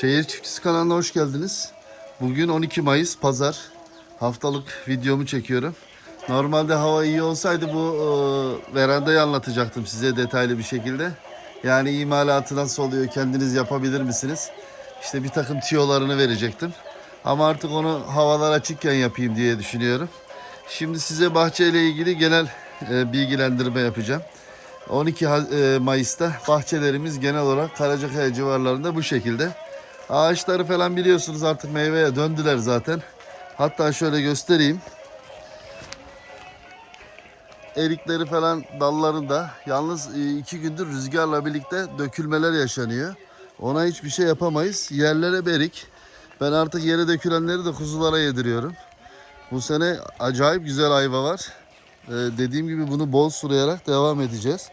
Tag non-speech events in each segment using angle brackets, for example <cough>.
Şehir Çiftçisi kanalına hoş geldiniz. Bugün 12 Mayıs Pazar. Haftalık videomu çekiyorum. Normalde hava iyi olsaydı bu e, verandayı anlatacaktım size detaylı bir şekilde. Yani imalatı nasıl oluyor, kendiniz yapabilir misiniz? İşte bir takım tiyolarını verecektim. Ama artık onu havalar açıkken yapayım diye düşünüyorum. Şimdi size bahçeyle ilgili genel e, bilgilendirme yapacağım. 12 Ha- e, Mayıs'ta bahçelerimiz genel olarak Karacakaya civarlarında bu şekilde. Ağaçları falan biliyorsunuz artık meyveye döndüler zaten. Hatta şöyle göstereyim. Erikleri falan dallarında yalnız e, iki gündür rüzgarla birlikte dökülmeler yaşanıyor. Ona hiçbir şey yapamayız. Yerlere berik. Ben artık yere dökülenleri de kuzulara yediriyorum. Bu sene acayip güzel ayva var. Ee, dediğim gibi bunu bol sulayarak devam edeceğiz.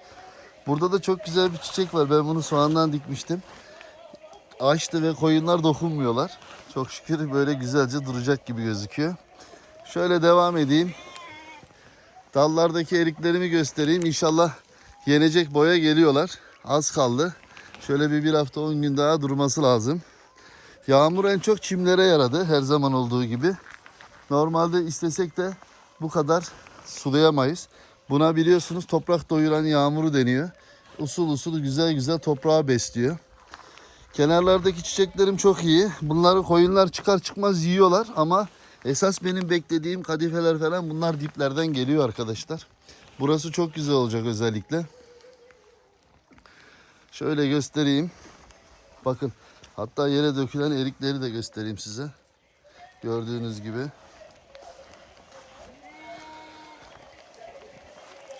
Burada da çok güzel bir çiçek var. Ben bunu soğandan dikmiştim. Açtı ve koyunlar dokunmuyorlar. Çok şükür böyle güzelce duracak gibi gözüküyor. Şöyle devam edeyim. Dallardaki eriklerimi göstereyim. İnşallah yenecek boya geliyorlar. Az kaldı. Şöyle bir bir hafta 10 gün daha durması lazım. Yağmur en çok çimlere yaradı her zaman olduğu gibi. Normalde istesek de bu kadar sulayamayız. Buna biliyorsunuz toprak doyuran yağmuru deniyor. Usul usul güzel güzel toprağı besliyor. Kenarlardaki çiçeklerim çok iyi. Bunları koyunlar çıkar çıkmaz yiyorlar ama esas benim beklediğim kadifeler falan bunlar diplerden geliyor arkadaşlar. Burası çok güzel olacak özellikle. Şöyle göstereyim. Bakın hatta yere dökülen erikleri de göstereyim size. Gördüğünüz gibi.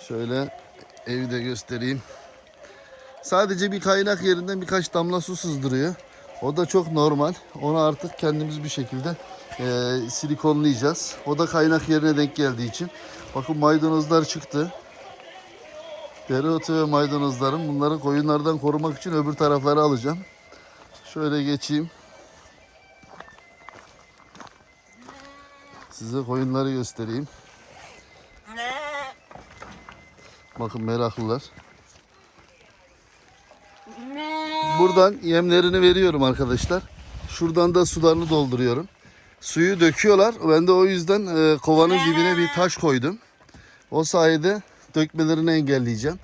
Şöyle evi de göstereyim. Sadece bir kaynak yerinden birkaç damla su sızdırıyor. O da çok normal. Onu artık kendimiz bir şekilde eee, silikonlayacağız. O da kaynak yerine denk geldiği için. Bakın maydanozlar çıktı. Dereotu ve maydanozlarım. Bunları koyunlardan korumak için öbür tarafları alacağım. Şöyle geçeyim. Size koyunları göstereyim. Bakın meraklılar. Buradan yemlerini veriyorum arkadaşlar. Şuradan da sularını dolduruyorum. Suyu döküyorlar. Ben de o yüzden e, kovanın dibine bir taş koydum. O sayede dökmelerini engelleyeceğim.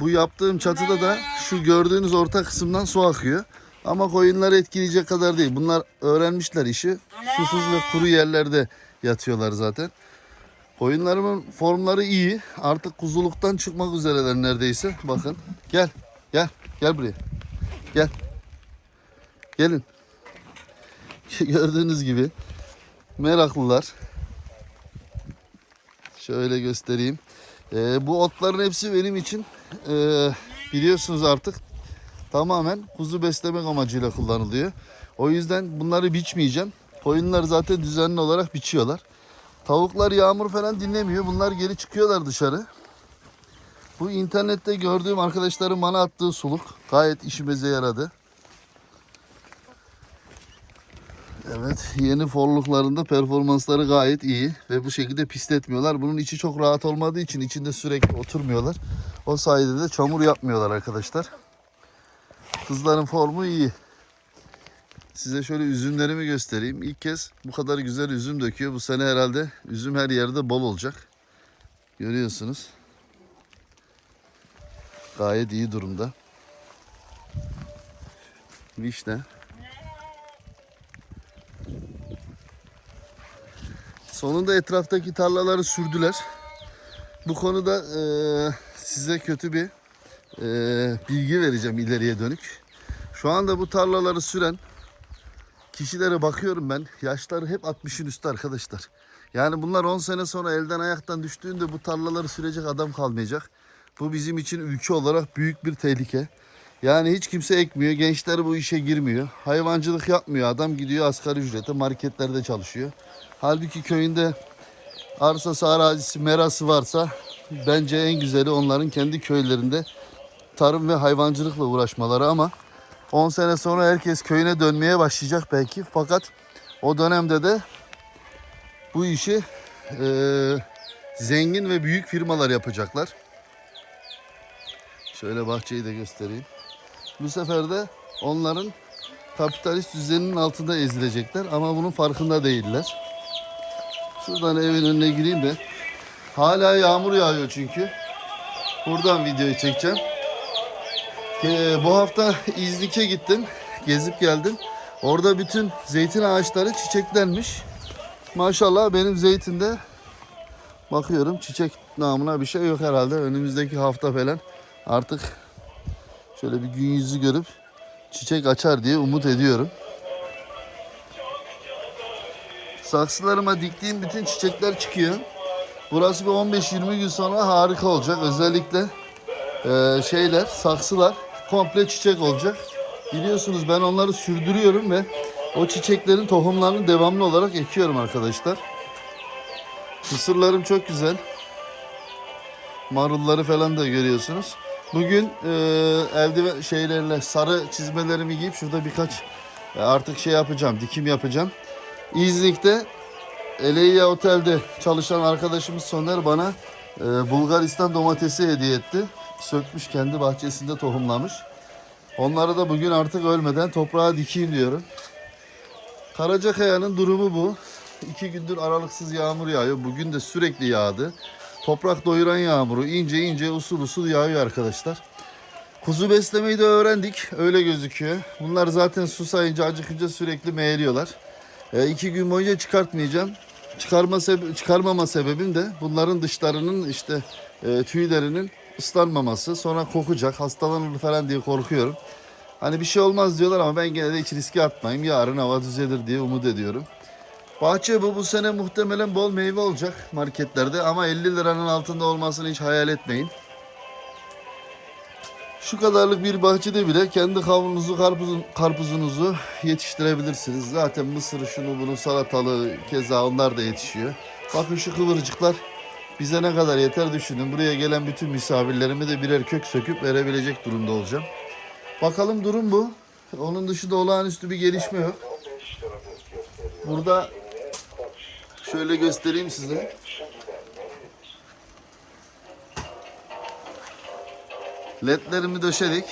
Bu yaptığım çatıda da şu gördüğünüz orta kısımdan su akıyor. Ama koyunları etkileyecek kadar değil. Bunlar öğrenmişler işi. Susuz ve kuru yerlerde yatıyorlar zaten. Koyunlarımın formları iyi. Artık kuzuluktan çıkmak üzereler neredeyse. Bakın. Gel. Gel. Gel buraya. Gel. Gelin. <laughs> Gördüğünüz gibi meraklılar. Şöyle göstereyim. Ee, bu otların hepsi benim için ee, biliyorsunuz artık tamamen kuzu beslemek amacıyla kullanılıyor. O yüzden bunları biçmeyeceğim. Koyunlar zaten düzenli olarak biçiyorlar. Tavuklar yağmur falan dinlemiyor. Bunlar geri çıkıyorlar dışarı. Bu internette gördüğüm arkadaşların bana attığı suluk gayet işimize yaradı. Evet yeni forluklarında performansları gayet iyi ve bu şekilde pisletmiyorlar. Bunun içi çok rahat olmadığı için içinde sürekli oturmuyorlar. O sayede de çamur yapmıyorlar arkadaşlar. Kızların formu iyi. Size şöyle üzümlerimi göstereyim. İlk kez bu kadar güzel üzüm döküyor. Bu sene herhalde üzüm her yerde bol olacak. Görüyorsunuz. Gayet iyi durumda. Vişne. Sonunda etraftaki tarlaları sürdüler. Bu konuda eee, size kötü bir eee, bilgi vereceğim ileriye dönük. Şu anda bu tarlaları süren kişilere bakıyorum ben. Yaşları hep 60'ın üstü arkadaşlar. Yani bunlar 10 sene sonra elden ayaktan düştüğünde bu tarlaları sürecek adam kalmayacak. Bu bizim için ülke olarak büyük bir tehlike. Yani hiç kimse ekmiyor. Gençler bu işe girmiyor. Hayvancılık yapmıyor. Adam gidiyor asgari ücrete marketlerde çalışıyor. Halbuki köyünde arsası, arazisi, merası varsa bence en güzeli onların kendi köylerinde tarım ve hayvancılıkla uğraşmaları ama 10 sene sonra herkes köyüne dönmeye başlayacak belki. Fakat o dönemde de bu işi eee, zengin ve büyük firmalar yapacaklar. Şöyle bahçeyi de göstereyim. Bu sefer de onların kapitalist düzeninin altında ezilecekler ama bunun farkında değiller. Şuradan evin önüne gireyim de. Hala yağmur yağıyor çünkü. Buradan videoyu çekeceğim. Ee, bu hafta İznik'e gittim. Gezip geldim. Orada bütün zeytin ağaçları çiçeklenmiş. Maşallah benim zeytinde bakıyorum çiçek namına bir şey yok herhalde. Önümüzdeki hafta falan artık şöyle bir gün yüzü görüp çiçek açar diye umut ediyorum. Saksılarıma diktiğim bütün çiçekler çıkıyor. Burası bir 15-20 gün sonra harika olacak. Özellikle e, şeyler, saksılar komple çiçek olacak. Biliyorsunuz ben onları sürdürüyorum ve o çiçeklerin tohumlarını devamlı olarak ekiyorum arkadaşlar. Mısırlarım çok güzel. Marulları falan da görüyorsunuz. Bugün e, eldiven şeylerle sarı çizmelerimi giyip şurada birkaç e, artık şey yapacağım, dikim yapacağım. İznik'te Eleyya Otel'de çalışan arkadaşımız Soner bana e, Bulgaristan domatesi hediye etti. Sökmüş kendi bahçesinde tohumlamış. Onları da bugün artık ölmeden toprağa dikeyim diyorum. Karacakaya'nın durumu bu. İki gündür aralıksız yağmur yağıyor. Bugün de sürekli yağdı. Toprak doyuran yağmuru ince ince usul usul yağıyor arkadaşlar. Kuzu beslemeyi de öğrendik. Öyle gözüküyor. Bunlar zaten susayınca acıkınca sürekli meğeriyorlar. E, iki gün boyunca çıkartmayacağım. Çıkarma sebe- çıkarmama sebebim de bunların dışlarının işte e, tüylerinin ıslanmaması. Sonra kokacak, hastalanır falan diye korkuyorum. Hani bir şey olmaz diyorlar ama ben gene de hiç riske atmayayım. Yarın hava düzelir diye umut ediyorum. Bahçe bu bu sene muhtemelen bol meyve olacak marketlerde ama 50 liranın altında olmasını hiç hayal etmeyin. Şu kadarlık bir bahçede bile kendi kavununuzu, karpuzun, karpuzunuzu yetiştirebilirsiniz. Zaten mısırı, şunu bunu, salatalığı keza onlar da yetişiyor. Bakın şu kıvırcıklar bize ne kadar yeter düşünün. Buraya gelen bütün misafirlerime de birer kök söküp verebilecek durumda olacağım. Bakalım durum bu. Onun dışında olağanüstü bir gelişme yok. Burada şöyle göstereyim size. ledlerimi döşedik.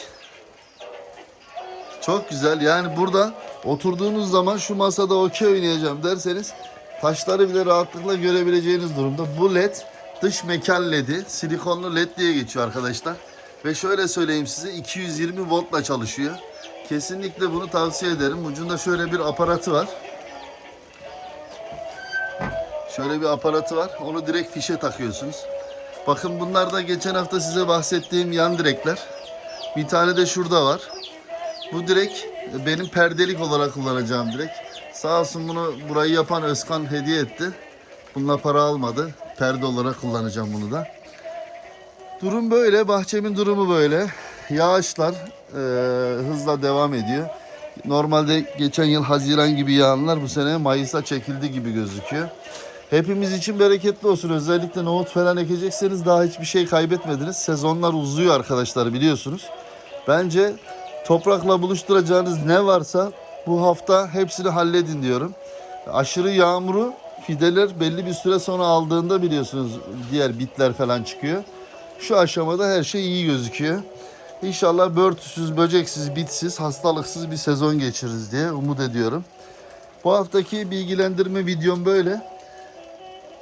Çok güzel. Yani burada oturduğunuz zaman şu masada okey oynayacağım derseniz taşları bile rahatlıkla görebileceğiniz durumda. Bu led dış mekan ledi. Silikonlu led diye geçiyor arkadaşlar. Ve şöyle söyleyeyim size 220 voltla çalışıyor. Kesinlikle bunu tavsiye ederim. Ucunda şöyle bir aparatı var. Şöyle bir aparatı var. Onu direkt fişe takıyorsunuz. Bakın bunlar da geçen hafta size bahsettiğim yan direkler. Bir tane de şurada var. Bu direk benim perdelik olarak kullanacağım direk. Sağ olsun bunu burayı yapan Özkan hediye etti. Bununla para almadı. Perde olarak kullanacağım bunu da. Durum böyle. Bahçemin durumu böyle. Yağışlar e, hızla devam ediyor. Normalde geçen yıl Haziran gibi yağanlar bu sene Mayıs'a çekildi gibi gözüküyor. Hepimiz için bereketli olsun. Özellikle nohut falan ekecekseniz daha hiçbir şey kaybetmediniz. Sezonlar uzuyor arkadaşlar biliyorsunuz. Bence toprakla buluşturacağınız ne varsa bu hafta hepsini halledin diyorum. Aşırı yağmuru fideler belli bir süre sonra aldığında biliyorsunuz diğer bitler falan çıkıyor. Şu aşamada her şey iyi gözüküyor. İnşallah börtüsüz, böceksiz, bitsiz, hastalıksız bir sezon geçiririz diye umut ediyorum. Bu haftaki bilgilendirme videom böyle.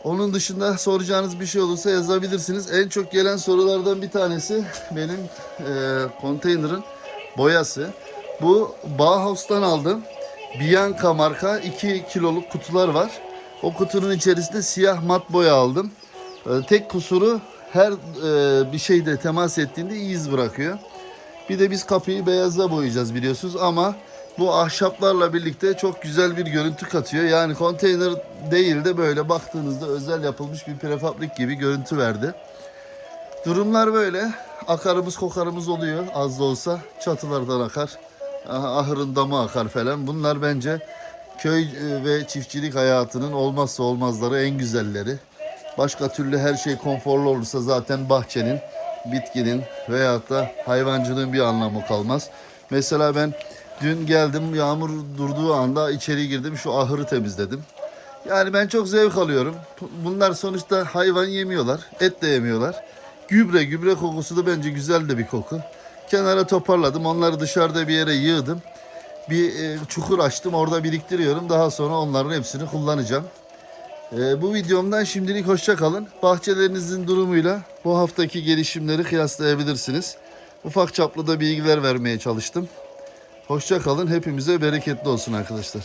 Onun dışında soracağınız bir şey olursa yazabilirsiniz. En çok gelen sorulardan bir tanesi benim e, konteynerin boyası. Bu Bauhaus'tan aldım. Bianca marka 2 kiloluk kutular var. O kutunun içerisinde siyah mat boya aldım. E, tek kusuru her e, bir şeyde temas ettiğinde iz bırakıyor. Bir de biz kapıyı beyaza boyayacağız biliyorsunuz ama bu ahşaplarla birlikte çok güzel bir görüntü katıyor. Yani konteyner değil de böyle baktığınızda özel yapılmış bir prefabrik gibi görüntü verdi. Durumlar böyle. Akarımız kokarımız oluyor az da olsa. Çatılardan akar. ah- Ahırın damı akar falan. Bunlar bence köy e, ve çiftçilik hayatının olmazsa olmazları en güzelleri. Başka türlü her şey konforlu olursa zaten bahçenin, bitkinin veyahut da hayvancılığın bir anlamı kalmaz. Mesela ben dün geldim yağmur durduğu anda içeri girdim şu ahırı temizledim. Yani ben çok zevk alıyorum. Bunlar sonuçta hayvan yemiyorlar, et de yemiyorlar. Gübre, gübre kokusu da bence güzel de bir koku. Kenara toparladım, onları dışarıda bir yere yığdım. bir e, çukur açtım. Orada biriktiriyorum. Daha sonra onların hepsini kullanacağım. E, bu videomdan şimdilik hoşça kalın. Bahçelerinizin durumuyla bu haftaki gelişimleri kıyaslayabilirsiniz. Ufak çaplı da bilgiler vermeye çalıştım. Hoşça kalın. Hepimize bereketli olsun arkadaşlar.